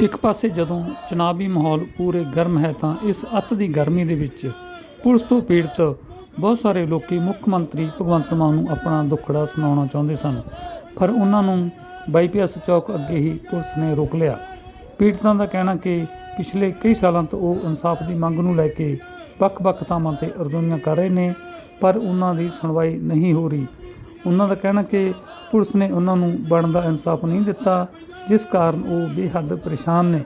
ਇੱਕ ਪਾਸੇ ਜਦੋਂ ਚੁਣਾਵੀ ਮਾਹੌਲ ਪੂਰੇ ਗਰਮ ਹੈ ਤਾਂ ਇਸ ਅੱਤ ਦੀ ਗਰਮੀ ਦੇ ਵਿੱਚ ਪੁਲਿਸ ਤੋਂ ਪੀੜਤ ਬਹੁਤ ਸਾਰੇ ਲੋਕੀ ਮੁੱਖ ਮੰਤਰੀ ਭਗਵੰਤ ਮਾਨ ਨੂੰ ਆਪਣਾ ਦੁੱਖੜਾ ਸੁਣਾਉਣਾ ਚਾਹੁੰਦੇ ਸਨ। ਪਰ ਉਹਨਾਂ ਨੂੰ ਬਾਈਪੀਐਸ ਚੌਕ ਅੱਗੇ ਹੀ ਪੁਲਿਸ ਨੇ ਰੋਕ ਲਿਆ। ਪੀੜਤਾਂ ਦਾ ਕਹਿਣਾ ਕਿ ਪਿਛਲੇ ਕਈ ਸਾਲਾਂ ਤੋਂ ਉਹ ਇਨਸਾਫ ਦੀ ਮੰਗ ਨੂੰ ਲੈ ਕੇ ਵੱਖ-ਵੱਖ ਥਾਵਾਂ ਤੇ ਅਰਜ਼ੋਈਆਂ ਕਰ ਰਹੇ ਨੇ, ਪਰ ਉਹਨਾਂ ਦੀ ਸੁਣਵਾਈ ਨਹੀਂ ਹੋ ਰਹੀ। ਉਹਨਾਂ ਦਾ ਕਹਿਣਾ ਕਿ ਪੁਲਿਸ ਨੇ ਉਹਨਾਂ ਨੂੰ ਬਣਦਾ ਇਨਸਾਫ ਨਹੀਂ ਦਿੱਤਾ, ਜਿਸ ਕਾਰਨ ਉਹ ਬੇਹੱਦ ਪਰੇਸ਼ਾਨ ਨੇ।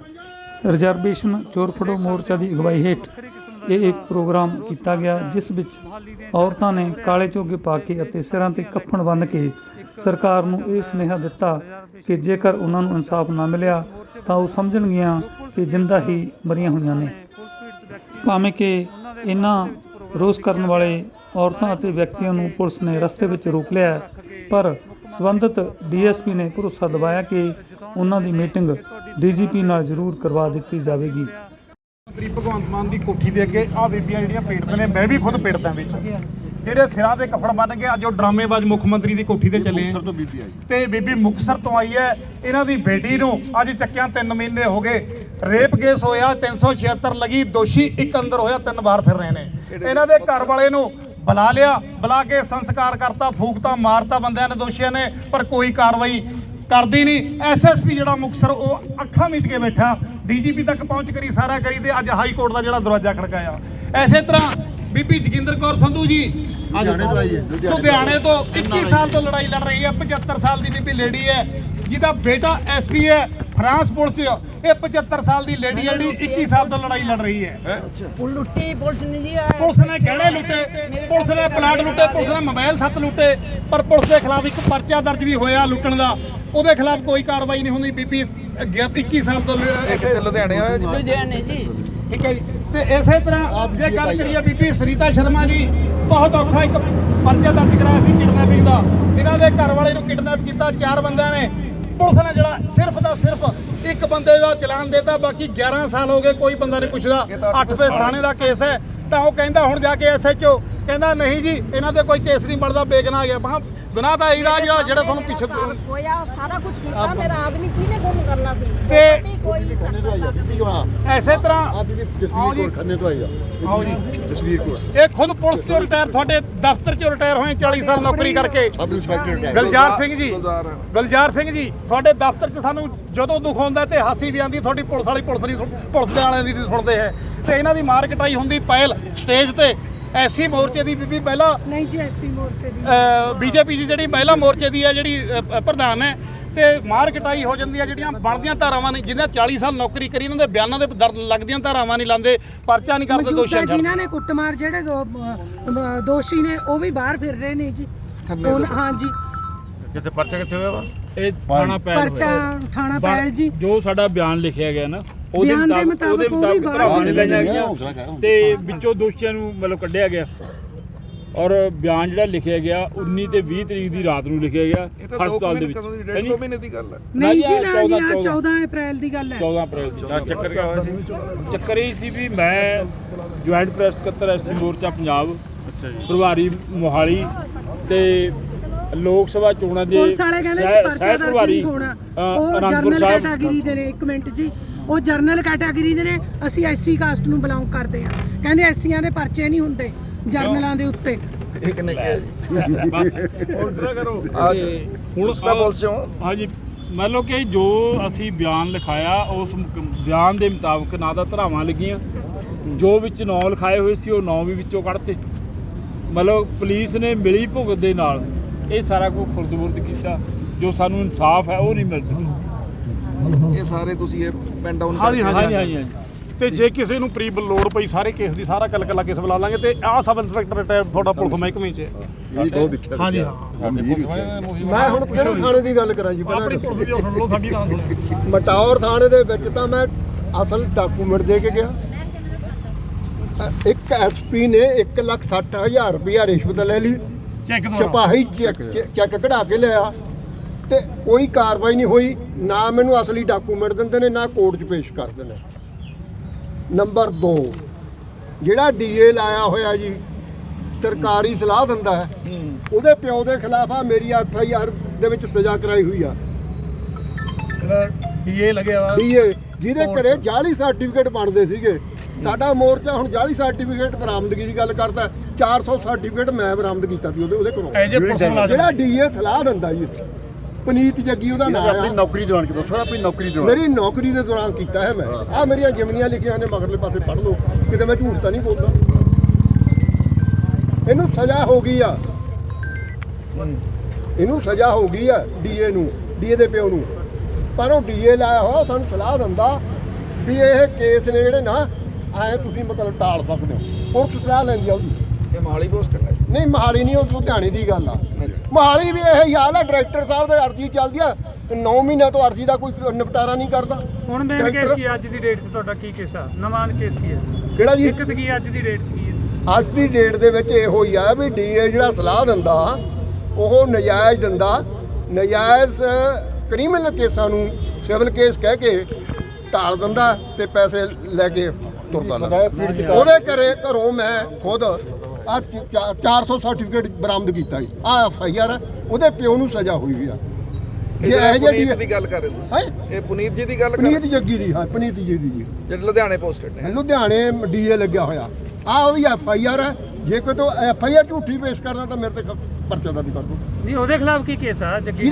ਰਿਜ਼ਰਵੇਸ਼ਨ ਚੋਰ ਫੜੋ ਮੋਰਚਾ ਦੀ ਅਗਵਾਈ ਹੇਠ ਇਹ ਇੱਕ ਪ੍ਰੋਗਰਾਮ ਕੀਤਾ ਗਿਆ, ਜਿਸ ਵਿੱਚ ਔਰਤਾਂ ਨੇ ਕਾਲੇ ਚੋਗੇ ਪਾ ਕੇ ਅਤੇ ਸਿਰਾਂ ਤੇ ਕੱਫਣ ਬੰਨ੍ਹ ਕੇ ਸਰਕਾਰ ਨੂੰ ਇਹ ਸੁਨੇਹਾ ਦਿੱਤਾ ਕਿ ਜੇਕਰ ਉਹਨਾਂ ਨੂੰ ਇਨਸਾਫ ਨਾ ਮਿਲਿਆ, ਤਾਂ ਉਹ ਸਮਝਣਗੀਆਂ ਕਿ ਜਿੰਦਾ ਹੀ ਮਰੀਆਂ ਹੋਈਆਂ ਨੇ। ਭਾਵੇਂ ਕਿ ਇਹਨਾਂ ਰੋਸ ਕਰਨ ਵਾਲੇ ਔਰਤਾਂ ਅਤੇ ਵਿਅਕਤੀਆਂ ਨੂੰ ਪੁਲਿਸ ਨੇ ਰਸਤੇ ਵਿੱਚ ਰੋਕ ਲਿਆ। ਪਰ ਸਬੰਧਤ ਡੀਐਸਪੀ ਨੇ ਭਰੋਸਾ ਦਿਵਾਇਆ ਕਿ ਉਹਨਾਂ ਦੀ ਮੀਟਿੰਗ ਡੀਜੀਪੀ ਨਾਲ ਜ਼ਰੂਰ ਕਰਵਾ ਦਿੱਤੀ ਜਾਵੇਗੀ। ਮੰਤਰੀ ਭਗਵੰਤ ਮਾਨ ਦੀ ਕੋਠੀ ਦੇ ਅੱਗੇ ਆ ਬੀਬੀਆਂ ਜਿਹੜੀਆਂ ਪੀੜਤ ਨੇ ਮੈਂ ਵੀ ਖੁਦ ਪੀੜਤਾਂ ਵਿੱਚ। ਜਿਹੜੇ ਸਿਰਾਂ ਤੇ ਕੱਫੜ ਬੰਨ ਕੇ ਅੱਜ ਉਹ ਡਰਾਮੇਬਾਜ਼ ਮੁੱਖ ਮੰਤਰੀ ਦੀ ਕੋਠੀ ਤੇ ਚੱਲੇ ਆ ਤੋਂ ਬੀਬੀ ਆਈ। ਤੇ ਬੀਬੀ ਮੁਕਤਸਰ ਤੋਂ ਆਈ ਹੈ। ਇਹਨਾਂ ਦੀ ਬੇਟੀ ਨੂੰ ਅੱਜ ਚੱਕਿਆਂ 3 ਮਹੀਨੇ ਹੋ ਗਏ। ਰੇਪ ਕੇਸ ਹੋਇਆ 376 ਲੱਗੀ ਦੋਸ਼ੀ ਇੱਕ ਅੰਦਰ ਹੋਇਆ ਤਿੰਨ ਵਾਰ ਫਿਰ ਰਹੇ ਨੇ। ਇਹਨਾਂ ਦੇ ਘਰ ਵਾਲੇ ਨੂੰ ਬੁਲਾ ਲਿਆ ਬੁਲਾ ਕੇ ਸੰਸਕਾਰ ਕਰਤਾ ਫੂਕਤਾ ਮਾਰਤਾ ਬੰਦਿਆਂ ਨੇ ਦੋਸ਼ੀਆਂ ਨੇ ਪਰ ਕੋਈ ਕਾਰਵਾਈ ਕਰਦੀ ਨਹੀਂ। ਐਸਐਸਪੀ ਜਿਹੜਾ ਮੁਕਤਸਰ ਉਹ ਅੱਖਾਂ ਮੀਚ ਕੇ ਬੈਠਾ। ਡੀਜੀਪੀ ਤੱਕ ਪਹੁੰਚ ਕਰੀ ਸਾਰਾ ਕਰੀ ਤੇ ਅੱਜ ਹਾਈ ਕੋਰਟ ਦਾ ਜਿਹੜਾ ਦਰਵਾਜ਼ਾ ਖੜਕਾਇਆ। ਐਸੇ ਤਰ੍ਹਾਂ ਬੀਬੀ ਜਗਿੰਦਰ ਕੌਰ ਸੰਧੂ ਜੀ ਲੁਧਿਆਣੇ ਤੋਂ ਆਈ ਹੈ, ਲੁਧਿਆਣੇ ਤੋਂ 21 ਸਾਲ ਤੋਂ ਲੜਾਈ ਲੜ ਰਹੀ ਹੈ 75 ਸਾਲ ਦੀ ਬੀਬੀ ਲੇਡੀ ਹੈ। ਜਿਹਦਾ ਬੇਟਾ ਐਸਪੀ ਹੈ ਫਰਾਂਸ ਪੁਲਿਸ 'ਚ। ਇਹ 75 ਸਾਲ ਦੀ ਲੇਡੀ ਹੈ ਜਿਹੜੀ 21 ਸਾਲ ਤੋਂ ਲੜਾਈ ਲੜ ਰਹੀ ਹੈ। ਪੁਲ ਲੁੱਟੀ ਪੁਲਿਸ ਨੇ ਜੀ ਆਇਆ ਪੁਲਿਸ ਨੇ ਗਹਿਣੇ ਲੁੱਟੇ? ਪੁਲਿਸ ਨੇ ਪਲਾਟ ਲੁੱਟੇ ਪੁਲਿਸ ਨੇ ਮੋਬਾਈਲ ਸੱਤ ਲੁੱਟੇ ਪਰ ਪੁਲਿਸ ਦੇ ਖਿਲਾਫ ਇੱਕ ਪਰਚਾ ਦਰਜ ਵੀ ਹੋਇਆ ਲੁੱਟਣ ਦਾ। ਉਹਦੇ ਖਿਲਾਫ ਕੋਈ ਕਾਰਵਾਈ ਨਹੀਂ ਹੁੰਦੀ ਬੀਬੀ ਅੱਗੇ 21 ਸਾਲ ਤੋਂ ਇੱਥੇ ਲੁਧਿਆਣੇ ਆਇਆ ਜੀ। ਲੁਧਿਆਣੇ ਜੀ। ਠੀਕ ਹੈ ਜੀ। ਤੇ ਇਸੇ ਤਰ੍ਹਾਂ ਜੇ ਗੱਲ ਕਰੀਏ ਬੀਬੀ ਸੁਨੀਤਾ ਸ਼ਰਮਾ ਜੀ ਬਹੁਤ ਔਖਾ ਇੱਕ ਪਰਚਾ ਦਰਜ ਕਰਾਇਆ ਸੀ ਕਿਡਨੈਪਿੰਗ ਦਾ। ਇਹਨਾਂ ਦੇ ਘਰ ਵਾਲੇ ਨੂੰ ਕਿਡਨੈਪ ਕੀਤਾ ਚਾਰ ਬੰਦਿਆਂ ਨੇ। ਪੁਲਿਸ ਨੇ ਜਿਹੜਾ ਸਿਰਫ ਦਾ ਸਿਰਫ ਇੱਕ ਬੰਦੇ ਦਾ ਚਲਾਨ ਦੇਤਾ ਬਾਕੀ 11 ਸਾਲ ਹੋ ਗਏ ਕੋਈ ਬੰਦਾ ਨਹੀਂ ਪੁੱਛਦਾ। 8 ਵੇ ਥਾਣੇ ਦਾ ਕੇਸ ਹੈ। ਤਾਂ ਉਹ ਕਹਿੰਦਾ ਹੁਣ ਜਾ ਕੇ ਐਸਐਚਓ ਕਹਿੰਦਾ ਨਹੀਂ ਜੀ ਇਹਨਾਂ ਤੇ ਕੋਈ ਕੇਸ ਨਹੀਂ ਬਣਦਾ ਬੇਗਨਾ ਗਿਆ। ਮਹਾ ਗੁਨਾਹ ਤਾਂ ਇਹਦਾ ਜਿਹੜਾ ਜਿਹੜਾ ਤੁਹਾਨੂੰ ਪਿੱਛੇ ਹੋਇਆ ਸਾਰਾ ਕੁਝ ਕੀਤਾ ਮੇਰਾ ਆਦਮੀ ਕਿਹਨੇ ਗੁੰਮ ਕਰਨਾ ਸੀ? ਤੇ- ਨਹੀਂ ਕੋਈ ਐਸੇ ਤਰ੍ਹਾਂ। ਜਸਵੀਰ ਕੋਲ ਖੰਨੇ ਤੋਂ ਆਈ ਆ। ਆਓ ਜੀ। ਜਸਵੀਰ ਕੋਲ ਇਹ ਖੁਦ ਪੁਲਿਸ ਤੋਂ ਰਿਟਾਇਰ ਤੁਹਾਡੇ ਦਫ਼ਤਰ ਚੋਂ ਰਿਟਾਇਰ ਹੋਏ 40 ਸਾਲ ਨੌਕਰੀ ਕਰਕੇ। Sub inspector retire. Gulzar Singh ji. Gulzar. Singh ਜੀ ਤੁਹਾਡੇ ਦਫ਼ਤਰ 'ਚ ਸਾਨੂੰ ਜਦੋਂ ਦੁੱਖ ਹੁੰਦਾ ਤੇ ਹਾਸੀ ਵੀ ਆਉਂਦੀ ਤੁਹਾਡੀ ਪੁਲਿਸ ਵਾਲੀ ਪੁਲਿਸ ਨਹੀਂ ਪੁਲਿਸ ਦੇ ਵਾਲਿਆਂ ਦੀ ਸੁਣਦੇ ਹੈ। ਤੇ ਇਹਨਾਂ ਦੀ ਮਾਰ ਕਟਾਈ ਹੁੰਦੀ ਪਹਿਲ ਸਟੇਜ ਤੇ। ਐਸੀ ਮੋਰਚੇ ਦੀ ਬੀਬੀ ਪਹਿਲਾਂ ਨਹੀਂ ਜੀ ਐਸੀ ਮੋਰਚੇ ਦੀ। ਬੀਜੇਪੀ ਦੀ ਜਿਹੜੀ ਮਹਿਲਾ ਮੋਰਚੇ ਦੀ ਹੈ ਜਿਹੜੀ ਅ, ਪ੍ਰਧਾਨ ਹੈ ਤੇ ਮਾਰ ਕਟਾਈ ਹੋ ਜਾਂਦੀ ਹੈ ਜਿਹੜੀਆਂ ਬਣਦੀਆਂ ਧਾਰਾਵਾਂ ਨੇ ਜਿਹਨਾਂ 40 ਸਾਲ ਨੌਕਰੀ ਕਰੀ ਇਹਨਾਂ ਦੇ ਬਿਆਨਾਂ ਦੇ ਦਰ ਲੱਗਦੀਆਂ ਧਾਰਾਵਾਂ ਨਹੀਂ ਲਾਉਂਦੇ ਪਰਚਾ ਨਹੀਂ ਕਰਦੇ ਮੌਜੂਦਾ ਦੋਸ਼ੀਆਂ ਨੂੰ ਜਿਨ੍ਹਾਂ ਨੇ ਕੁੱਟਮਾਰ ਜਿਹੜੇ ਦੋ- ਅਹ, ਅਹ, ਦੋਸ਼ੀ ਨੇ ਉਹ ਵੀ ਬਾਹਰ ਫਿਰ ਰਹੇ ਨੇ ਜੀ। ਹੁਣ ਹਾਂ ਜੀ ਕਿੱਥੇ ਪਰਚਾ ਕਿੱਥੇ ਹੋਇਆ ਵਾ? ਇਹ ਥਾਣਾ ਪੈਲ ਪਰਚਾ ਥਾਣਾ ਪੈਲ ਜੀ। ਜੋ ਸਾਡਾ ਬਿਆਨ ਲਿਖਿਆ ਗਿਆ ਨਾ ਬਿਆਨ ਦੇ ਮੁਤਾਬਕ ਉਹ ਵੀ ਬਾਹਰ ਧਾਰਾਵਾਂ ਨਿਕਲ ਲਈਆਂ ਗਈਆਂ, ਤੇ ਵਿੱਚੋਂ ਦੋਸ਼ੀਆਂ ਨੂੰ ਮਤਲਬ ਕੱਢਿਆ ਗਿਆ। ਔਰ ਬਿਆਨ ਜਿਹੜਾ ਲਿਖਿਆ ਗਿਆ 19 ਤੇ 20 ਤਰੀਕ ਦੀ ਰਾਤ ਨੂੰ ਲਿਖਿਆ ਗਿਆ ਇਹ ਤਾਂ 2 ਹਸਪਤਾਲ ਦੇ ਵਿੱਚ। ਮਹੀਨੇ ਦੀ ਗੱਲ ਹੈ। ਨਹੀਂ ਜੀ ਨਾ ਜੀ 14 ਆਹ 14 ਅਪ੍ਰੈਲ ਦੀ ਗੱਲ ਹੈ। 14 ਅਪ੍ਰੈਲ ਦੀ ਚੱਕਰ ਕਿਆ ਹੋਇਆ ਸੀ? ਚੱਕਰ ਇਹ ਸੀ ਵੀ ਮੈਂ ਜੁਆਇੰਟ ਪ੍ਰੈਸ ਸਕੱਤਰ ਐਸਸੀ ਮੋਰਚਾ ਪੰਜਾਬ ਅੱਛਾ ਜੀ। ਪ੍ਰਭਾਰੀ ਮੋਹਾਲੀ ਤੇ ਲੋਕ ਸਭਾ ਚੋਣਾਂ ਦੇ ਪੁਲਿਸ ਵਾਲੇ ਕਹਿੰਦੇ ਕਿ ਪਰਚਾ ਸਹਿ ਦਰਜ ਪ੍ਰਭਾਰੀ ਨਹੀਂ ਹੋਣਾ। ਅ, ਉਹ ਅਨੰਦਪੁਰ ਜਰਨਲ ਸਾਹਿਬ। ਕੈਟਾਗਰੀ ਦੇ ਨੇ ਇੱਕ ਮਿੰਟ ਜੀ। ਉਹ ਜਰਨਲ ਕੈਟਾਗਰੀ ਦੇ ਨੇ ਅਸੀਂ ਐਸਸੀ ਕਾਸਟ ਨੂੰ ਬਿਲੋਂਗ ਕਰਦੇ ਆ ਕਹਿੰਦੇ ਐਸਸੀਆਂ ਦੇ ਪਰਚੇ ਨਹੀਂ ਹੁੰਦੇ ਜਰਨਲਾਂ ਦੇ ਉੱਤੇ। ਇਹ ਕਿੰਨੇ ਕਿਹਾ ਜੀ ਬਸ ਆਰਡਰ ਕਰੋ। ਹੁਣ ਉਸ ਦਾ ਪੁਲਿਸ ਚੋਂ ਹਾਂਜੀ ਮੰਨ ਲਓ ਕਿ ਜੋ ਅਸੀਂ ਬਿਆਨ ਲਿਖਾਇਆ ਉਸ ਬਿਆਨ ਦੇ ਮੁਤਾਬਕ ਨਾ ਤਾਂ ਧਰਾਵਾਂ ਲੱਗੀਆਂ। ਜੋ ਵਿੱਚ ਨਾਂ ਲਿਖਾਏ ਹੋਏ ਸੀ ਉਹ ਨਾਂ ਵੀ ਵਿੱਚੋਂ ਕੱਢਤੇ। ਮਤਲਬ ਪੁਲਿਸ ਨੇ ਮਿਲੀ ਭੁਗਤ ਦੇ ਨਾਲ। ਇਹ ਸਾਰਾ ਕੁਝ ਖੁਰਦਬੁਰਦ ਕੀਤਾ। ਜੋ ਸਾਨੂੰ ਇਨਸਾਫ ਹੈ ਉਹ ਨਹੀਂ ਮਿਲ ਸਕਿਆ। ਇਹ ਸਾਰੇ ਤੁਸੀਂ ਇਹ ਪੈਨ ਡਾਊਨ ਹਾਂਜੀ, ਹਾਂਜੀ। ਹਾਂਜੀ ਤੇ ਜੇ ਕਿਸੇ ਨੂੰ ਪ੍ਰੀ ਲੋੜ ਪਈ ਸਾਰੇ ਕੇਸ ਦੀ ਸਾਰਾ ਕੱਲ ਕੱਲਾ ਕੇਸ ਬੁਲਾ ਲਾਂਗੇ ਤੇ ਆਹ ਸਬ ਇੰਸਪੈਕਟਰ ਰਿਟਾਇਰ ਤੁਹਾਡਾ ਪੁਲਿਸ ਮਹਿਕਮੇ 'ਚ। ਇਹ ਬਹੁਤ ਹਾਂਜੀ, ਹਾਂ। ਮੈਂ ਹੁਣ ਕਿਹੜੇ ਥਾਣੇ ਦੀ ਗੱਲ ਕਰਾਂ ਜੀ ਪਹਿਲਾਂ ਆਪਣੀ ਪੁਲਿਸ ਦੀ ਸੁਣ ਲਓ ਸਾਡੀ ਤਾਂ ਸੁਣੋ ਮਟੌਰ ਥਾਣੇ ਦੇ ਵਿੱਚ ਤਾਂ ਮੈਂ ਅਸਲ ਡਾਕੂਮੈਂਟ ਦੇ ਕੇ ਗਿਆ। ਇੱਕ ਐਸਪੀ ਨੇ 160000 ਰੁਪਇਆ ਰਿਸ਼ਵਤ ਲੈ ਲਈ। ਚੈੱਕ ਸਿਪਾਹੀ ਚੈੱਕ ਚੈੱਕ ਕਢਾ ਕੇ ਲਿਆ। ਤੇ ਕੋਈ ਕਾਰਵਾਈ ਨਹੀਂ ਹੋਈ। ਨਾ ਮੈਨੂੰ ਅਸਲੀ ਡਾਕੂਮੈਂਟ ਦਿੰਦੇ ਨੇ ਨਾ ਕੋਰਟ 'ਚ ਪੇਸ਼ ਕਰਦੇ ਨੇ। ਨੰਬਰ 2 ਜਿਹੜਾ ਡੀਏ ਲਾਇਆ ਹੋਇਆ ਜੀ ਸਰਕਾਰੀ ਸਲਾਹ ਦਿੰਦਾ ਹੈ ਉਹਦੇ ਪਿਓ ਦੇ ਖਿਲਾਫ ਆ ਮੇਰੀ ਐਫ ਆਈ ਆਰ ਦੇ ਵਿੱਚ ਸਜ਼ਾ ਕਰਾਈ ਹੋਈ ਆ। ਡੀਏ ਲੱਗਿਆ ਵਾ ਡੀਏ ਜਿਹਦੇ ਘਰੇ ਜਾਲੀ ਸਰਟੀਫਿਕੇਟ ਬਣਦੇ ਸੀਗੇ। ਸਾਡਾ ਮੋਰਚਾ ਹੁਣ ਜਾਲੀ ਸਰਟੀਫਿਕੇਟ ਬਰਾਮਦਗੀ ਦੀ ਗੱਲ ਕਰਦਾ 400 ਸਰਟੀਫਿਕੇਟ ਮੈਂ ਬਰਾਮਦ ਕੀਤਾ ਸੀ ਉਹਦੇ ਉਹਦੇ ਕੋਲੋਂ ਜਿਹੜਾ ਡੀਏ ਸਲਾਹ ਦਿੰਦਾ ਜੀ ਪਨੀਤ ਜੱਗੀ ਉਹਦਾ ਨਾਮ ਨੇ ਆਪਣੀ ਨੌਕਰੀ ਦੌਰਾਨ ਕਿਦੋਂ ਸਰ ਆਪਣੀ ਨੌਕਰੀ ਦੌਰਾਨ। ਮੇਰੀ ਨੌਕਰੀ ਦੇ ਦੌਰਾਨ ਕੀਤਾ ਹੈ ਮੈਂ। ਆ ਮੇਰੀਆਂ ਜਿਮਨੀਆਂ ਲਿਖੀਆਂ ਨੇ ਮਗਰਲੇ ਪਾਸੇ ਪੜ੍ਹ ਲਓ ਕਿਤੇ ਮੈਂ ਝੂਠ ਤਾਂ ਨਹੀਂ ਬੋਲਦਾ। ਇਹਨੂੰ ਸਜ਼ਾ ਹੋ ਗਈ ਆ। ਇਹਨੂੰ ਸਜ਼ਾ ਹੋ ਗਈ ਆ ਡੀਏ ਨੂੰ ਡੀਏ ਦੇ ਪਿਓ ਨੂੰ। ਪਰ ਉਹ ਡੀਏ ਲਾਇਆ ਹੋਇਆ ਸਾਨੂੰ ਸਲਾਹ ਦਿੰਦਾ ਵੀ ਇਹ ਕੇਸ ਨੇ ਜਿਹੜੇ ਨਾ ਐ ਤੁਸੀਂ ਮਤਲਬ ਟਾਲ ਸਕਦੇ ਹੋ ਪੁਲਿਸ ਸਲਾਹ ਲੈਂਦੀ ਆ ਉਹਦੀ। ਇਹ ਮਾਲੀ ਪੋਸਟ ਹੈ। ਨਹੀਂ ਮਹਾਲੀ ਨਹੀਂ ਉਹ ਲੁਧਿਆਣੇ ਦੀ ਗੱਲ ਆ। ਮਹਾਲੀ ਵੀ ਇਹ ਹਾਲ ਆ ਡਾਇਰੈਕਟਰ ਸਾਹਿਬ ਦੇ ਅਰਜ਼ੀ ਚੱਲਦੀ ਆ। 9 ਮਹੀਨਿਆਂ ਤੋਂ ਅਰਜ਼ੀ ਦਾ ਕੋਈ ਨਿਪਟਾਰਾ ਨਹੀਂ ਕਰਦਾ। ਹੁਣ ਮੇਨ ਕੇਸ ਕੀ? ਅੱਜ ਦੀ ਡੇਟ 'ਚ ਤੁਹਾਡਾ ਕੀ ਕੇਸ ਆ? ਨਵਾਂ ਕੇਸ ਕੀ ਹੈ ਕਿਹੜਾ ਜੀ? ਦਿੱਕਤ ਕੀ ਅੱਜ ਦੀ ਡੇਟ 'ਚ ਕੀ ਹੈ ਅੱਜ ਦੀ ਡੇਟ ਦੇ ਵਿੱਚ ਇਹੋ ਹੀ ਆ ਵੀ ਡੀਏ ਜਿਹੜਾ ਸਲਾਹ ਦਿੰਦਾ ਉਹ ਨਜਾਇਜ਼ ਦਿੰਦਾ। ਨਜਾਇਜ਼ ਕ੍ਰਿਮੀਨਲ ਕੇਸਾਂ ਨੂੰ ਸਿਵਲ ਕੇਸ ਕਹਿ ਕੇ ਟਾਲ ਦਿੰਦਾ ਤੇ ਪੈਸੇ ਲੈ ਕੇ ਤੁਰਦਾ ਲੱਗਦਾ ਉਹਦੇ ਘਰੇ ਘਰੋਂ ਮੈਂ ਖੁਦ ਆ 400 ਸਰਟੀਫਿਕੇਟ ਬਰਾਮਦ ਕੀਤਾ ਜੀ। ਆ ਐਫ ਆਈ ਆਰ ਉਹਦੇ ਪਿਓ ਨੂੰ ਸਜ਼ਾ ਹੋਈ ਵੀ ਆ। ਇਹ ਇਹ ਜਿਹੜੀ ਦੀ ਗੱਲ ਕਰ ਰਹੇ ਹੋ ਤੁਸੀਂ? ਹੈ? ਇਹ ਪੁਨੀਤ ਜੀ ਦੀ ਗੱਲ ਕਰ ਪਨੀਤ ਜੱਗੀ ਦੀ ਹਾਂ ਪਨੀਤ ਜੀ ਦੀ ਜੀ। ਜਿਹੜੇ ਲੁਧਿਆਣੇ ਪੋਸਟਡ ਨੇ। ਲੁਧਿਆਣੇ ਡੀਏ ਲੱਗਿਆ ਹੋਇਆ। ਆ ਉਹਦੀ ਐਫ ਆਈ ਆਰ ਹੈ ਜੇ ਕੋਈ ਤੋਂ ਐਫ ਆਈ ਆਰ ਝੂਠੀ ਪੇਸ਼ ਕਰਦਾ ਤਾਂ ਮੇਰੇ ਤੇ ਪਰਚਾ ਦਰਜ ਕਰ ਦੋ ਨਹੀਂ ਉਹਦੇ ਖਿਲਾਫ ਕੀ ਕੇਸ ਆ ਜੱਗੀ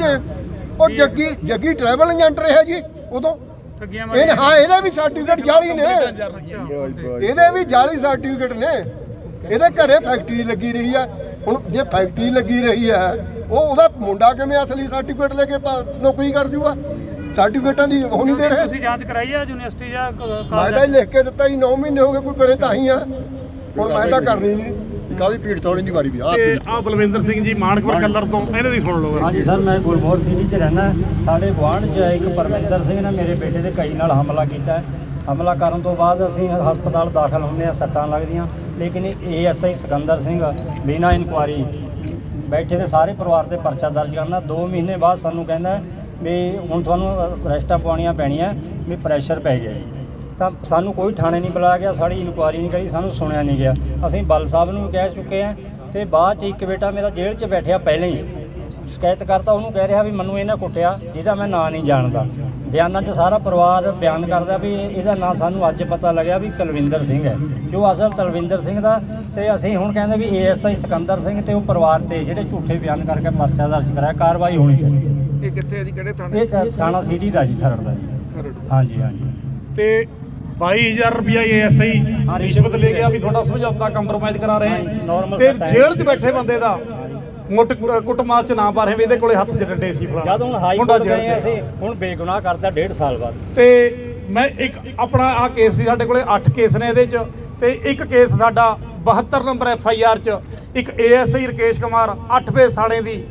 ਉਹ ਜੱਗੀ ਜੱਗੀ ਟਰੈਵਲ ਏਜੰਟ ਰਿਹਾ ਜੀ ਉਦੋਂ। ਠੱਗੀਆਂ ਇਹ ਹਾਂ ਇਹਦੇ ਵੀ ਸਰਟੀਫਿਕੇਟ ਜਾਲੀ ਨੇ। ਇਹਦੇ ਵੀ ਜਾਲੀ ਸਰਟੀਫਿਕੇਟ ਨੇ। ਇਹਦੇ ਘਰੇ ਫੈਕਟਰੀ ਲੱਗੀ ਰਹੀ ਹੈ ਹੁਣ ਜੇ ਫੈਕਟਰੀ ਲੱਗੀ ਰਹੀ ਹੈ ਉਹ ਉਹਦਾ ਮੁੰਡਾ ਕਿਵੇਂ ਅਸਲੀ ਸਰਟੀਫਿਕੇਟ ਲੈ ਕੇ ਨੌਕਰੀ ਕਰ ਜੂਗਾ? ਸਰਟੀਫਿਕੇਟਾਂ ਦੀ ਉਹ ਨਹੀਂ ਦੇ ਰਹੇ। ਤੁਸੀਂ ਜਾਂਚ ਕਰਾਈ ਆ ਯੂਨੀਵਰਸਿਟੀ ਜਾਂ ਕ- ਮੈਂ ਤਾਂ ਲਿਖ ਕੇ ਦਿੱਤਾ ਜੀ 9 ਮਹੀਨੇ ਹੋ ਗਏ ਕੋਈ ਕਰੇ ਤਾਂ ਹੀ ਆ। ਹੁਣ ਮੈਂ ਤਾਂ ਕਰਨੀ ਨਹੀਂ। ਕਾਹਦੀ ਭੀੜ ਤੌੜੀ ਨਹੀਂ ਵਾਰੀ ਵੀ ਆ ਤੇ ਆ ਬਲਵਿੰਦਰ ਸਿੰਘ ਜੀ ਮਾਨਕਪੁਰ ਕੱਲਰ ਤੋਂ ਇਹਨੇ ਦੀ ਸੁਣ ਲਓ ਹਾਂਜੀ ਸਰ ਮੈਂ ਗੁਰਮੋਹਰ ਸਿੰਘ ਚ ਰਹਿਣਾ ਸਾਡੇ ਗੁਆਂਢ 'ਚ ਇੱਕ ਪਰਮਿੰਦਰ ਸਿੰਘ ਨੇ ਮੇਰੇ ਬੇਟੇ ਦੇ ਕਈ ਨਾਲ ਹਮਲਾ ਕੀਤਾ। ਹੈ। ਹਮਲਾ ਕਰਨ ਤੋਂ ਬਾਅਦ ਅਸੀਂ ਹਸਪਤਾਲ ਦਾਖਲ ਹੁੰਦੇ ਆ ਸੱਟਾਂ ਲੱਗਦੀਆਂ। ਲੇਕਿਨ ਏਐਸਆਈ ਸਿਕੰਦਰ ਸਿੰਘ ਬਿਨਾਂ ਇਨਕੁਆਰੀ ਬੈਠੇ ਦੇ ਸਾਰੇ ਪਰਿਵਾਰ ਤੇ ਪਰਚਾ ਦਰਜ ਕਰਨਾ 2 ਮਹੀਨੇ ਬਾਅਦ ਸਾਨੂੰ ਕਹਿੰਦਾ ਵੀ ਹੁਣ ਤੁਹਾਨੂੰ ਅਰੈਸਟਾਂ ਪਾਉਣੀਆਂ ਪੈਣੀਆਂ ਵੀ ਪ੍ਰੈਸ਼ਰ ਪੈ ਗਿਆ। ਜੀ। ਤਾਂ ਸਾਨੂੰ ਕੋਈ ਥਾਣੇ ਨਹੀਂ ਬੁਲਾਇਆ ਗਿਆ ਸਾਡੀ ਇਨਕੁਆਰੀ ਨਹੀਂ ਕਰੀ ਸਾਨੂੰ ਸੁਣਿਆ ਨਹੀਂ ਗਿਆ। ਅਸੀਂ ਬਲ ਸਾਹਿਬ ਨੂੰ ਕਹਿ ਚੁੱਕੇ ਆ ਤੇ ਬਾਅਦ ਚ ਇੱਕ ਬੇਟਾ ਮੇਰਾ ਜੇਲ੍ਹ 'ਚ ਬੈਠਿਆ ਪਹਿਲਾਂ ਹੀ। ਸ਼ਿਕਾਇਤ ਕਰਤਾ ਉਹਨੂੰ ਕਹਿ ਰਿਹਾ ਵੀ ਮੈਨੂੰ ਇਹਨਾਂ ਕੁੱਟਿਆ ਜਿਹਦਾ ਮੈਂ ਨਾਂ ਨਹੀਂ ਜਾਣਦਾ। ਬਿਆਨਾਂ 'ਚ ਸਾਰਾ ਪਰਿਵਾਰ ਬਿਆਨ ਕਰਦਾ ਵੀ ਇਹ- ਇਹਦਾ ਨਾਂ ਸਾਨੂੰ ਅੱਜ ਪਤਾ ਲੱਗਿਆ ਵੀ ਕੁਲਵਿੰਦਰ ਸਿੰਘ ਹੈ। ਜੋ ਅਸਲ ਤਲਵਿੰਦਰ ਸਿੰਘ ਦਾ ਤੇ ਅਸੀਂ ਹੁਣ ਕਹਿੰਦੇ ਵੀ ਏਐਸਆਈ ਸਿਕੰਦਰ ਸਿੰਘ ਤੇ ਉਹ ਪਰਿਵਾਰ ਤੇ ਜਿਹੜੇ ਝੂਠੇ ਬਿਆਨ ਕਰਕੇ ਪਰਚਾ ਦਰਜ ਕਰਾਇਆ ਕਾਰਵਾਈ ਹੋਣੀ ਚਾਹੀਦੀ ਹੈ। ਇਹ ਕਿੱਥੇ ਹੈ ਜੀ ਕਿਹੜੇ ਥਾਣੇ? ਇਹ ਥਾਣਾ ਸਿਟੀ ਦਾ ਜੀ ਖਰੜ ਦਾ ਜੀ। ਖਰੜ। ਹਾਂਜੀ ਹਾਂਜੀ। ਤੇ 22000 ਰੁਪਇਆ ਐਸਆਈ ਰਿਸ਼ਵਤ ਲੈ ਗਿਆ ਵੀ ਤੁਹਾਡਾ ਸਮਝੌਤਾ ਕੰਪਰੋਮਾਈਜ਼ ਕਰਾ ਰਹੇ ਹਾਂ, ਤੇ। ਜੇਲ੍ਹ 'ਚ ਬੈਠੇ ਬੰਦੇ ਦਾ ਮੁੱਟ ਕੁੱਟਮਾਰ 'ਚ ਨਾ ਪਾ ਰਹੇ ਵੀ ਇਹਦੇ ਕੋਲੇ ਹੱਥ 'ਚ ਡੰਡੇ ਸੀ ਫਲਾਣਾ ਜਦ ਹੁਣ ਹਾਈ ਕੋਰਟ ਗਏ। ਅਸੀਂ ਹੁਣ ਬੇਗੁਨਾਹ ਕਰਦਾ ਡੇਢ ਸਾਲ ਬਾਅਦ ਤੇ ਮੈਂ ਇੱਕ ਆਪਣਾ ਆ ਕੇਸ ਸੀ ਸਾਡੇ ਕੋਲੇ 8 ਕੇਸ ਨੇ ਇਹਦੇ 'ਚ ਤੇ ਇੱਕ ਕੇਸ ਸਾਡਾ 72 ਨੰਬਰ ਐਫ ਆਈ ਆਰ 'ਚ ਇੱਕ ਏਐਸਆਈ ਰਕੇਸ਼ ਕੁਮਾਰ 8 ਫੇਸ ਥਾਣੇ ਦੀ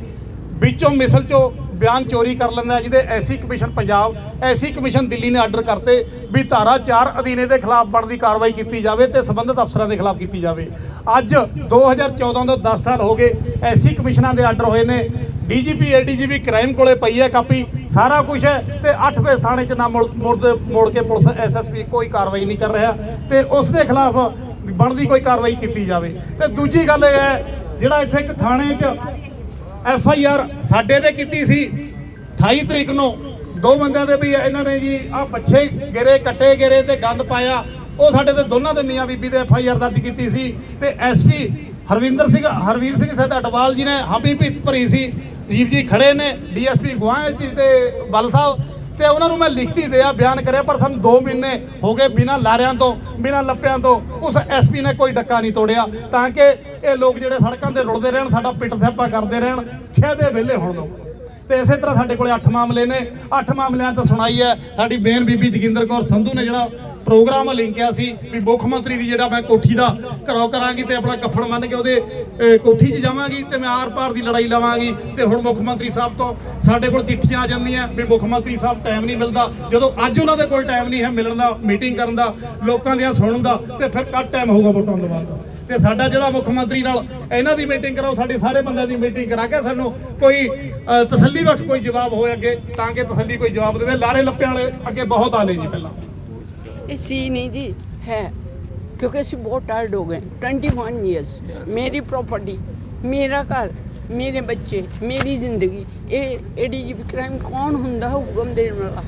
ਵਿੱਚੋਂ ਮਿਸਲ 'ਚੋਂ ਬਿਆਨ ਚੋਰੀ ਕਰ ਲੈਂਦਾ ਜਿਹਦੇ SC commission Punjab SC commission Delhi ਨੇ ਆਰਡਰ ਕਰਤੇ ਵੀ ਧਾਰਾ 4 ਅਧੀਨੇ ਦੇ ਖਿਲਾਫ ਬਣਦੀ ਕਾਰਵਾਈ ਕੀਤੀ ਜਾਵੇ ਤੇ ਸੰਬੰਧਿਤ ਅਫਸਰਾਂ ਦੇ ਖਿਲਾਫ ਕੀਤੀ ਜਾਵੇ। ਅੱਜ 2014 ਤੋਂ 10 ਸਾਲ ਹੋ ਗਏ ਐਸੀ ਕਮਿਸ਼ਨਾਂ ਦੇ ਆਰਡਰ ਹੋਏ ਨੇ। ਡੀਜੀਪੀ, ਏਡੀਜੀਪੀ ਕ੍ਰਾਈਮ ਕੋਲੇ ਪਈ ਹੈ ਕਾਪੀ, ਸਾਰਾ ਕੁਝ ਹੈ ਤੇ 8 ਫੇਸ ਥਾਣੇ 'ਚ ਨਾ ਮੁੜ ਮੁੜ ਦੇ- ਮੋੜ ਕੇ ਪੁਲਿਸ ਐਸਐਸਪੀ ਕੋਈ ਕਾਰਵਾਈ ਨਹੀਂ ਕਰ ਰਿਹਾ ਤੇ ਉਸ ਦੇ ਖਿਲਾਫ ਬਣਦੀ ਕੋਈ ਕਾਰਵਾਈ ਕੀਤੀ ਜਾਵੇ। ਤੇ ਦੂਜੀ ਗੱਲ ਇਹ ਹੈ, ਜਿਹੜਾ ਇੱਥੇ ਇੱਕ ਥਾਣੇ 'ਚ ਐਫ ਆਈ ਆਰ ਸਾਡੇ ਤੇ ਕੀਤੀ ਸੀ। 28 ਤਰੀਕ ਨੂੰ ਦੋ ਬੰਦਿਆਂ ਦੇ ਵੀ ਇਹਨਾਂ ਨੇ ਜੀ ਆ ਪੱਛੇ ਗਿਰੇ, ਕੱਟੇ ਗਿਰੇ ਤੇ ਗੰਦ ਪਾਇਆ। ਉਹ ਸਾਡੇ ਤੇ ਦੋਨਾਂ ਦੇ ਮੀਆਂ ਬੀਬੀ ਦੇ ਐਫ ਆਈ ਆਰ ਦਰਜ ਕੀਤੀ ਸੀ। ਤੇ ਐਸ ਪੀ ਹਰਵਿੰਦਰ ਸਿੰਘ, ਹਰਵੀਰ ਸਿੰਘ ਸਹਿਤ ਅਟਵਾਲ ਜੀ ਨੇ ਹਾਮੀ ਭੀਤ ਭਰੀ ਸੀ। ਦੀਪ ਜੀ ਖੜੇ ਨੇ। ਡੀਐਸਪੀ ਗੁਆਹ ਜੀ ਤੇ ਬਲ ਸਾਹਿਬ ਤੇ ਉਹਨਾਂ ਨੂੰ ਮੈਂ ਲਿਖਤੀ ਦਿਆ ਬਿਆਨ ਕਰਿਆ, ਪਰ ਸਾਨੂੰ 2 ਮਹੀਨੇ ਹੋ ਗਏ ਬਿਨਾਂ ਲਾਰਿਆਂ ਤੋਂ, ਬਿਨਾਂ ਲੱਪਿਆਂ ਤੋਂ। ਉਸ ਐਸਪੀ ਨੇ ਕੋਈ ਡੱਕਾ ਨਹੀਂ ਤੋੜਿਆ, ਤਾਂ ਕਿ ਇਹ ਲੋਕ ਜਿਹੜੇ ਸੜਕਾਂ ਤੇ ਰੁਲਦੇ ਰਹਿਣ, ਸਾਡਾ ਪਿੱਟ ਸਿਆਪਾ ਕਰਦੇ ਰਹਿਣ ਛੇਦੇ ਵਿਹਲੇ ਹੋਣ ਦੋ ਤੇ ਇਸੇ ਤਰ੍ਹਾਂ ਸਾਡੇ ਕੋਲੇ 8 ਮਾਮਲੇ ਨੇ 8 ਮਾਮਲਿਆਂ ਤੋਂ ਸੁਣਾਈ ਹੈ, ਸਾਡੀ ਬੇਨ ਬੀਬੀ ਜਗਿੰਦਰ ਕੌਰ ਸੰਧੂ ਨੇ ਜਿਹੜਾ ਪ੍ਰੋਗਰਾਮ ਲਿੰਕਿਆ ਸੀ ਵੀ ਮੁੱਖ ਮੰਤਰੀ ਦੀ ਜਿਹੜਾ ਮੈਂ ਕੋਠੀ ਦਾ ਘਰੋਂ ਕਰਾਂਗੀ ਤੇ ਆਪਣਾ ਕੱਫਣ ਮੰਨ ਕੇ ਉਹਦੇ ਕੋਠੀ 'ਚ ਜਾਵਾਂਗੀ ਤੇ ਮੈਂ ਆਰ ਪਾਰ ਦੀ ਲੜਾਈ ਲਵਾਂਗੀ ਤੇ ਹੁਣ ਮੁੱਖ ਮੰਤਰੀ ਸਾਹਿਬ ਤੋਂ ਸਾਡੇ ਕੋਲ ਚਿੱਠੀਆਂ ਆ ਜਾਂਦੀਆਂ ਵੀ ਮੁੱਖ ਮੰਤਰੀ ਸਾਹਿਬ ਟਾਈਮ ਨਹੀਂ ਮਿਲਦਾ। ਜਦੋਂ ਅੱਜ ਉਹਨਾਂ ਦੇ ਕੋਲ ਟਾਈਮ ਨਹੀਂ ਹੈ ਮਿਲਣ ਦਾ ਮੀਟਿੰਗ ਕਰਨ ਦਾ, ਲੋਕਾਂ ਦੀਆਂ ਸੁਣਨ ਦਾ, ਤੇ ਫਿਰ ਕੱਟ ਟਾਈਮ ਹੋਊਗਾ ਵੋਟਾਂ ਦਵਾਉਣ ਦਾ ਤੇ ਸਾਡਾ ਜਿਹੜਾ ਮੁੱਖ ਮੰਤਰੀ ਨਾਲ ਇਹਨਾਂ ਦੀ ਮੀਟਿੰਗ ਕਰਾਓ, ਸਾਡੇ ਸਾਰੇ ਬੰਦਿਆਂ ਦੀ ਮੀਟਿੰਗ ਕਰਾ ਕੇ ਸਾਨੂੰ ਕੋਈ ਤਸੱਲੀ ਬਖਸ਼, ਕੋਈ ਜਵਾਬ ਹੋਏ ਅੱਗੇ, ਤਾਂ ਕਿ ਤਸੱਲੀ ਕੋਈ ਜਵਾਬ ਦੇਵੇ। ਲਾਰੇ ਲੱਪਿਆਂ ਵਾਲੇ ਅੱਗੇ ਬਹੁਤ ਆਲੇ ਜੀ ਪਹਿਲਾਂ। ये सी नहीं जी है क्योंकि ਅਸੀਂ ਬਹੁਤ ਟਾਇਰਡ ਹੋ ਗਏ 21 ਇਅਰਸ ਮੇਰੀ ਪ੍ਰਾਪਰਟੀ ਮੇਰਾ ਘਰ ਮੇਰੇ ਬੱਚੇ ਮੇਰੀ ਜ਼ਿੰਦਗੀ ਇਹ ਏਡੀਜੀਪੀ ਕ੍ਰਾਈਮ ਕੌਣ ਹੁੰਦਾ ਹੁਕਮ ਦੇਣ ਵਾਲਾ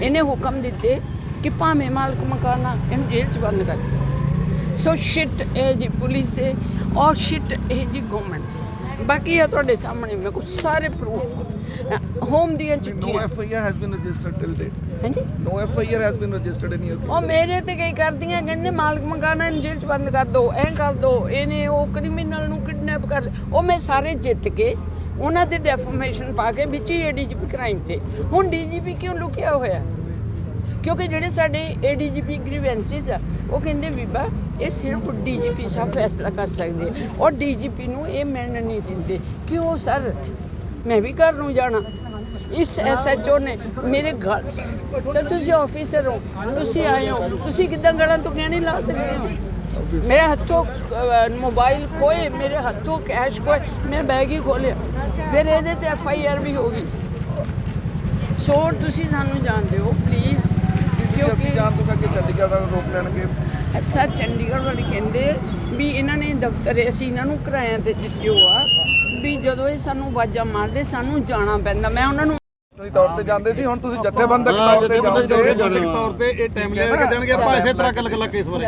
ਇਹਨੇ ਹੁਕਮ ਦਿੱਤੇ ਕਿ ਭਾਵੇਂ ਮਾਲਕ ਮਕਾਨਾ ਇਹਨੂੰ ਜੇਲ੍ਹ 'ਚ ਬੰਦ ਕਰ ਦਿਓ ਸੋ ਸ਼ਿਟ ਇਹ ਜੀ ਪੁਲਿਸ ਤੇ ਔਰ ਸ਼ਿਟ ਇਹ ਜੀ ਗਵਰਨਮੈਂਟ ਤੇ ਬਾਕੀ ਇਹ ਤੁਹਾਡੇ ਸਾਹਮਣੇ ਮੇਰੇ ਕੋਲ ਸਾਰੇ ਪ੍ਰੂਫ ਹੋਮ ਦੀਆਂ ਚਿੱਠੀਆਂ। FIR has been registered till date. ਹਾਂਜੀ? No FIR has been registered in your case. ਉਹ ਮੇਰੇ ਤੇ ਕਈ ਕਰਦੀਆਂ ਕਹਿੰਦੇ ਮਾਲਕ ਮਕਾਨਾ ਇਹਨੂੰ ਜੇਲ੍ਹ 'ਚ ਬੰਦ ਕਰ ਦਿਓ ਐਂ ਕਰ ਦਿਓ ਇਹਨੇ ਉਹ ਕ੍ਰਿਮੀਨਲ ਨੂੰ ਕਿਡਨੈਪ ਕਰ ਲਿਆ। ਉਹ ਮੈਂ ਸਾਰੇ ਜਿੱਤ ਕੇ ਉਹਨਾਂ ਤੇ ਡੈਫਰਮੇਸ਼ਨ ਪਾ ਕੇ ਵਿੱਚ ਹੀ ਏਡੀਜੀਪੀ ਕ੍ਰਾਈਮ ਤੇ। ਹੁਣ ਡੀਜੀਪੀ ਕਿਉਂ ਲੁਕਿਆ ਹੋਇਆ? ਕਿਉਂਕਿ ਜਿਹੜੇ ਸਾਡੇ ਏਡੀਜੀਪੀ ਗ੍ਰੀਵੈਂਸਿਸ ਆ ਉਹ ਕਹਿੰਦੇ ਬੀਬਾ ਇਹ ਸਿਰਫ ਡੀਜੀਪੀ ਸਾਹਿਬ ਫੈਸਲਾ ਕਰ ਸਕਦੇ ਔਰ ਡੀਜੀਪੀ ਨੂੰ ਇਹ ਮਿਲਣ ਨਹੀਂ ਦਿੰਦੇ। ਕਿਉਂ ਸਰ? ਮੈਂ ਵੀ ਘਰ ਨੂੰ ਜਾਣਾ। ਇਸ ਐਸਐਚਓ ਨੇ ਮੇਰੇ ਗਲ ਸਰ ਤੁਸੀਂ ਆਫੀਸਰ ਹੋ ਤੁਸੀਂ ਆਏ ਹੋ। ਤੁਸੀਂ ਕਿਦਾਂ ਗਲਾਂ ਤੋਂ ਕਹਿਣੀ ਲਾ ਸਕਦੇ ਹੋ? ਮੇਰੇ ਹੱਥੋਂ ਮੋਬਾਈਲ ਖੋਏ ਮੇਰੇ ਹੱਥੋਂ ਕੈਸ਼ ਖੋਏ ਮੈਂ ਬੈਗ ਹੀ ਖੋਲਿਆ ਫਿਰ ਇਹਦੇ ਤੇ ਐਫ ਆਈ ਆਰ ਵੀ ਹੋ ਗਈ। ਸੋ ਤੁਸੀਂ ਸਾਨੂੰ ਜਾਣਦੇ ਹੋ ਪਲੀਜ਼ ਕਿ ਅਸੀਂ ਜਾਣ ਤੋਂ ਕਰਕੇ ਚੰਡੀਗੜ੍ਹ ਦਾ ਰੋਕ ਲੈਣਗੇ। ਸਰ ਚੰਡੀਗੜ੍ਹ ਵਾਲੇ ਕਹਿੰਦੇ ਵੀ ਇਹਨਾਂ ਨੇ ਦਫ਼ਤਰ ਅਸੀਂ ਇਹਨਾਂ ਨੂੰ ਕਿਰਾਇਆਂ ਤੇ ਦਿੱਤੇ ਹੋ ਆ। ਵੀ ਜਦੋਂ ਇਹ ਸਾਨੂੰ ਆਵਾਜ਼ਾਂ ਮਾਰਦੇ ਸਾਨੂੰ ਜਾਣਾ ਪੈਂਦਾ। ਮੈਂ ਉਹਨਾਂ ਨੂੰ ਦੀ ਤੌਰ ਤੇ ਜਾਂਦੇ ਸੀ ਹੁਣ ਤੁਸੀਂ ਜਥੇਬੰਦਕ ਤੌਰ ਤੇ ਜਥੇਬੰਦਕ ਤੌਰ ਤੇ ਜਾਓਗੇ। ਤੌਰ ਤੇ ਇਹ ਟਾਈਮ ਲੈ ਕੇ ਦੇਣਗੇ ਆਪਾਂ ਇਸੇ ਤਰ੍ਹਾਂ ਗੱਲ ਗੱਲਾਂ ਕੇਸ ਬਾਰੇ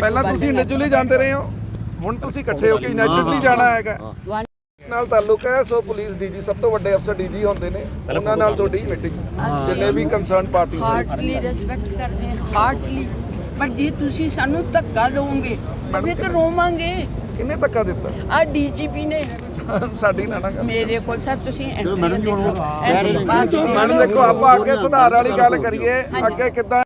ਪਹਿਲਾਂ ਤੁਸੀਂ ਇੰਡੀਵਿਜੂਅਲੀ ਜਾਂਦੇ ਰਹੇ ਹੋ ਹੁਣ ਤੁਸੀਂ ਇਕੱਠੇ ਹੋ ਕੇ ਯੂਨਾਈਟਿਡਲੀ ਜਾਣਾ ਹੈਗਾ। ਨਾਲ ਤਾਲੁਕ ਹੈ ਸੋ ਪੁਲਿਸ ਡੀਜੀ ਸਭ ਤੋਂ ਵੱਡੇ ਅਫਸਰ ਡੀਜੀ ਹੁੰਦੇ ਨੇ ਉਹਨਾਂ ਨਾਲ ਤੁਹਾਡੀ ਮੀਟਿੰਗ। ਜਿੰਨੇ ਵੀ ਕੰਸਰਨ ਪਾਰਟੀ ਹਾਰਟਲੀ ਰਿਸਪੈਕਟ ਕਰਦੇ ਹਾਂ ਹਾਰਟਲੀ ਪਰ ਜੇ ਤੁਸੀਂ ਸਾਨੂੰ ਧੱਕਾ ਦਿਓਗੇ ਤਾਂ ਫਿਰ ਤਾਂ ਰੋਵਾਂਗੇ। ਕਿੰਨੇ ਧੱਕਾ ਦਿੱਤਾ? ਆ ਡੀਜੀਪੀ ਨੇ ਸਾਡੀ ਨਾ ਨਾ ਗੱਲ ਮੇਰੇ ਕੋਲ ਸਰ ਤੁਸੀਂ ਚਲੋ ਮੈਡਮ ਜੀ ਹੁਣ ਦੇਖੋ, ਕਹਿ ਰਹੇ ਨੇ ਕਿ ਬਸ ਦੇਖੋ। ਮੈਡਮ ਦੇਖੋ ਆਪਾਂ ਅੱਗੇ ਸੁਧਾਰ ਵਾਲੀ ਗੱਲ ਕਰੀਏ। ਅੱਗੇ ਕਿੱਦਾਂ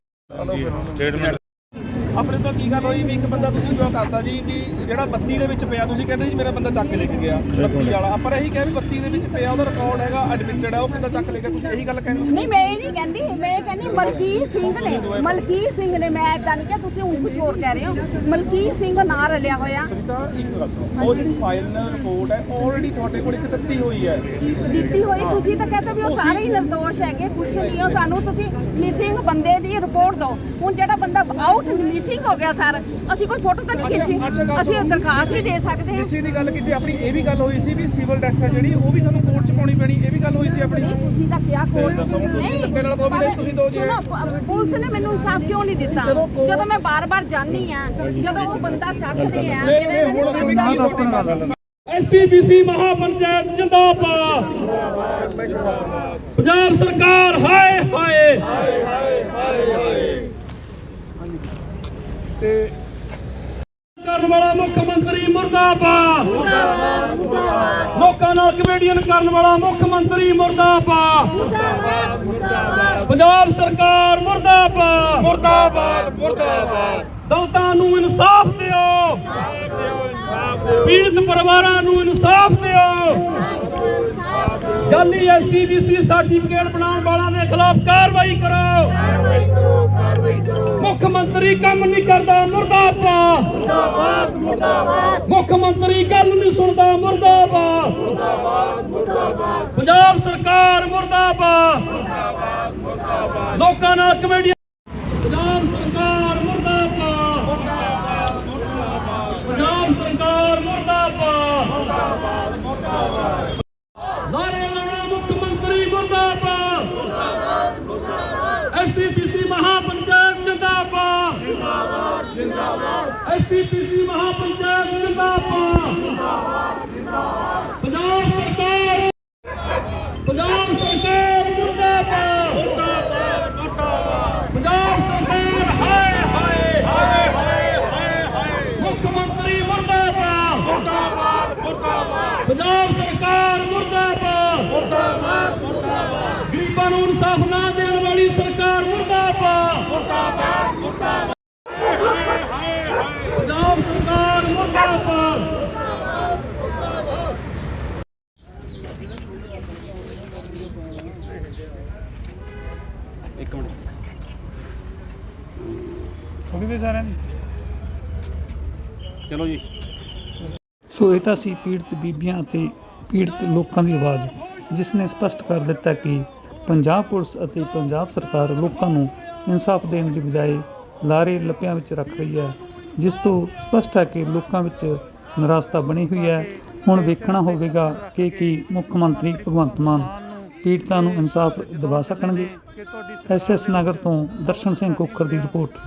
ਆਪਣੇ ਤੋਂ ਕੀ ਗੱਲ ਹੋਈ ਵੀ ਇੱਕ ਬੰਦਾ ਤੁਸੀਂ ਜੋ ਕਰਤਾ ਜੀ? ਵੀ ਜਿਹੜਾ ਬੱਤੀ ਦੇ ਵਿੱਚ ਪਿਆ ਤੁਸੀਂ ਕਹਿੰਦੇ ਜੀ ਮੇਰਾ ਬੰਦਾ ਚੱਕ ਕੇ ਲੈ ਕੇ ਗਿਆ ਬੱਤੀ ਵਾਲਾ। ਆਪਾਂ ਇਹੀ ਕਿਹਾ ਵੀ ਬੱਤੀ ਦੇ ਵਿੱਚ ਪਿਆ ਉਹਦਾ ਰਿਕਾਰਡ ਹੈਗਾ ਐਡਮਿਟਡ ਹੈ ਉਹ ਕਿੱਦਾਂ ਚੱਕ ਲੈ ਗਿਆ? ਤੁਸੀਂ ਇਹੀ ਗੱਲ ਕਹਿੰਦੇ ਨਹੀਂ ਮੈਂ ਇਹ ਨਹੀਂ ਕਹਿੰਦੀ ਮੈਂ ਕਹਿੰਦੀ ਮਲਕੀਤ ਸਿੰਘ ਨੇ ਮਲਕੀਤ ਸਿੰਘ ਨੇ ਮੈਂ ਇਦਾਂ ਨਹੀਂ ਕਿ ਤੁਸੀਂ ਉਂਗ ਚੋਰ ਕਹਿ ਰਹੇ ਹੋ। ਮਲਕੀਤ ਸਿੰਘ ਨਾਂ ਰਲਿਆ ਹੋਇਆ। ਸਰਿਤਾ ਇੱਕ ਗੱਲ ਸੁਣੋ ਉਹ ਜਿਹੜੀ ਫਾਈਲ ਰਿਪੋਰਟ ਹੈ ਆਲਰੇਡੀ ਤੁਹਾਡੇ ਕੋਲ ਇੱਕ ਦਿੱਤੀ ਹੋਈ ਹੈ। ਦਿੱਤੀ ਹੋਈ ਤੁਸੀਂ ਤਾਂ ਕਹਿੰਦੇ ਵੀ ਉਹ ਸਾਰੇ ਹੀ ਨਿਰਦੋਸ਼ ਹੈਗੇ ਕੁਛ ਨਹੀਂ ਹੋ ਸਾਨੂੰ ਤੁਸੀਂ ਮਿਸਿੰਗ ਬੰਦੇ ਦੀ ਰਿਪੋਰਟ ਦਿਓ। ਹੁਣ ਜਿਹੜਾ ਬੰਦਾ ਆਊਟ ਮਿਸਿੰਗ ਹੋ ਗਿਆ ਸਰ। ਅਸੀਂ ਕੋਈ ਫੋਟੋ ਤਾਂ ਨਹੀਂ ਖਿੱਚੀ। ਅਸੀਂ। ਦਰਖਾਸਤ ਹੀ ਦੇ ਸਕਦੇ ਹਾਂ। ਇਸੇ ਦੀ ਗੱਲ ਕੀਤੀ ਆਪਣੀ ਇਹ ਵੀ ਗੱਲ ਹੋਈ ਸੀ ਵੀ ਸਿਵਲ ਡੈਥ ਹੈ ਜਿਹੜੀ ਉਹ ਵੀ ਤੁਹਾਨੂੰ ਕੋਰਟ 'ਚ ਪਾਉਣੀ ਪੈਣੀ ਇਹ ਵੀ ਗੱਲ ਹੋਈ ਸੀ ਆਪਣੀ। ਨਹੀਂ ਤੁਸੀਂ ਤਾਂ ਕਿਹਾ ਕੋਈ ਧੱਕੇ ਨਾਲ ਕਹੋ ਵੀ ਨਹੀਂ, ਤੁਸੀਂ ਦਿਓ ਜੀ। ਪੁਲਿਸ ਨੇ ਮੈਨੂੰ ਇਨਸਾਫ ਕਿਉਂ ਨਹੀਂ ਦਿੱਤਾ? ਜਦੋਂ ਮੈਂ ਬਾਰ-ਬਾਰ ਜਾਂਦੀ ਆ ਜਦੋਂ ਉਹ ਬੰਦਾ ਚੱਕਦੇ ਆ ਇਹ ਹੁਣ ਮੈਨੂੰ ਕੀ ਬੰਦਾ- ਤੁਹਾਡੀ ਗੱਲ ਐਸਸੀਬੀਸੀ ਮਹਾਪੰਚਾਇਤ ਜਿੰਦਾਬਾਦ। ਪੰਜਾਬ ਸਰਕਾਰ ਹਾਏ ਹਾਏ। ਤੇ ਕਰਨ ਵਾਲਾ ਮੁੱਖ ਮੰਤਰੀ ਮੁਰਦਾਬਾਦ। ਲੋਕਾਂ ਨਾਲ ਕਮੇਡੀਅਨ ਕਰਨ ਵਾਲਾ ਮੁੱਖ ਮੰਤਰੀ ਮੁਰਦਾਬਾਦ। ਪੰਜਾਬ ਸਰਕਾਰ ਮੁਰਦਾਬਾਦ। ਮੁਰਦਾਬਾਦ ਮੁਰਦਾਬਾਦ। ਦਲਤਾਂ ਨੂੰ ਇਨਸਾਫ ਦਿਓ। ਪੀੜਤ ਪਰਿਵਾਰਾਂ ਨੂੰ ਇਨਸਾਫ ਦਿਓ। ਜਾਲੀ ਐਸਸੀਬੀਸੀ ਸਰਟੀਫਿਕੇਟ ਬਣਾਉਣ ਵਾਲਿਆਂ ਦੇ ਖਿਲਾਫ ਕਾਰਵਾਈ ਕਰੋ। ਮੁੱਖ ਮੰਤਰੀ ਕੰਮ ਨਹੀਂ ਕਰਦਾ ਮੁਰਦਾਬਾਦ ਮੁਰਦਾਬਾਦ ਮੁਰਦਾਬਾਦ। ਮੁੱਖ ਮੰਤਰੀ ਗੱਲ ਨਹੀਂ ਸੁਣਦਾ ਮੁਰਦਾਬਾਦ ਮੁਰਦਾਬਾਦ ਮੁਰਦਾਬਾਦ। ਪੰਜਾਬ ਸਰਕਾਰ ਮੁਰਦਾਬਾਦ ਮੁਰਦਾਬਾਦ ਮੁਰਦਾਬਾਦ। ਲੋਕਾਂ ਨਾਲ ਕਮੇਡੀ ਪੰਜਾਬ ਸਰਕਾਰ ਮੁਰਦਾਬਾਦ ਮੁਰਦਾਬਾਦ ਮੁਰਦਾਬਾਦ ਪੰਜਾਬ ਸਰਕਾਰ ਮੁਰਦਾਬਾਦ ਮੁਰਦਾਬਾਦ ਮੁਰਦਾਬਾਦ ਨਾਰੇ ਲਾਉਣਾ ਮੁੱਖ ਮੰਤਰੀ ਮੁਰਦਾਬਾਦ ਮੁਰਦਾਬਾਦ ਮੁਰਦਾਬਾਦ ਐਸਸੀਪੀਸੀ ਮਹਾਪੰਚਾਇਤ ਜਿੰਦਾਬਾਦ ਜਿੰਦਾਬਾਦ ਜਿੰਦਾਬਾਦ ਐਸਸੀਪੀਸੀ ਮਹਾਪੰਚਾਇਤ ਜਿੰਦਾਬਾਦ ਜਿੰਦਾਬਾਦ ਜਿੰਦਾਬਾਦ ਪੰਜਾਬ ਸਰਕਾਰ ਪੰਜਾਬ ਸਰਕਾਰ ਮੁਰਦਾਬਾਦ ਪੰਜਾਬ ਸਰਕਾਰ ਹਾਏ ਹਾਏ ਹਾਏ ਹਾਏ ਹਾਏ ਮੁੱਖ ਮੰਤਰੀ ਮੁਰਦਾਬਾਦ ਮੁਰਦਾਬਾਦ ਮੁਰਦਾਬਾਦ ਪੰਜਾਬ ਸਰਕਾਰ ਮੁਰਦਾਬਾਦ। ਮੁਰਦਾਬਾਦ। ਮੁਰਦਾਬਾਦ ਗਰੀਬਾਂ ਨੂੰ ਇਨਸਾਫ ਨਾ ਦੇਣ ਵਾਲੀ ਸਰਕਾਰ ਮੁਰਦਾਬਾਦ। ਮੁਰਦਾਬਾਦ। ਮੁਰਦਾਬਾਦ ਪੰਜਾਬ ਸਰਕਾਰ ਮੁਰਦਾਬਾਦ। ਸੋ ਇਹ ਤਾਂ ਸੀ ਪੀੜਤ ਬੀਬੀਆਂ ਅਤੇ ਪੀੜਤ ਲੋਕਾਂ ਦੀ ਆਵਾਜ਼ ਜਿਸ ਨੇ ਸਪਸ਼ਟ ਕਰ ਦਿੱਤਾ ਕਿ ਪੰਜਾਬ ਪੁਲਿਸ ਅਤੇ ਪੰਜਾਬ ਸਰਕਾਰ ਲੋਕਾਂ ਨੂੰ ਇਨਸਾਫ ਦੇਣ ਦੀ ਬਜਾਏ ਲਾਰੇ ਲੱਪਿਆਂ ਵਿੱਚ ਰੱਖ ਰਹੀ ਹੈ, ਜਿਸ ਤੋਂ ਸਪਸ਼ਟ ਹੈ ਕਿ ਲੋਕਾਂ ਵਿੱਚ ਨਿਰਾਸ਼ਤਾ ਬਣੀ ਹੋਈ ਹੈ। ਹੁਣ ਵੇਖਣਾ ਹੋਵੇਗਾ ਕਿ ਕੀ ਮੁੱਖ ਮੰਤਰੀ ਭਗਵੰਤ ਮਾਨ ਪੀੜਤਾਂ ਨੂੰ ਇਨਸਾਫ ਦਿਵਾ ਸਕਣਗੇ। ਐਸਐਸ ਨਗਰ ਤੋਂ ਦਰਸ਼ਨ ਸਿੰਘ ਕੋਖਰ ਦੀ ਰਿਪੋਰਟ।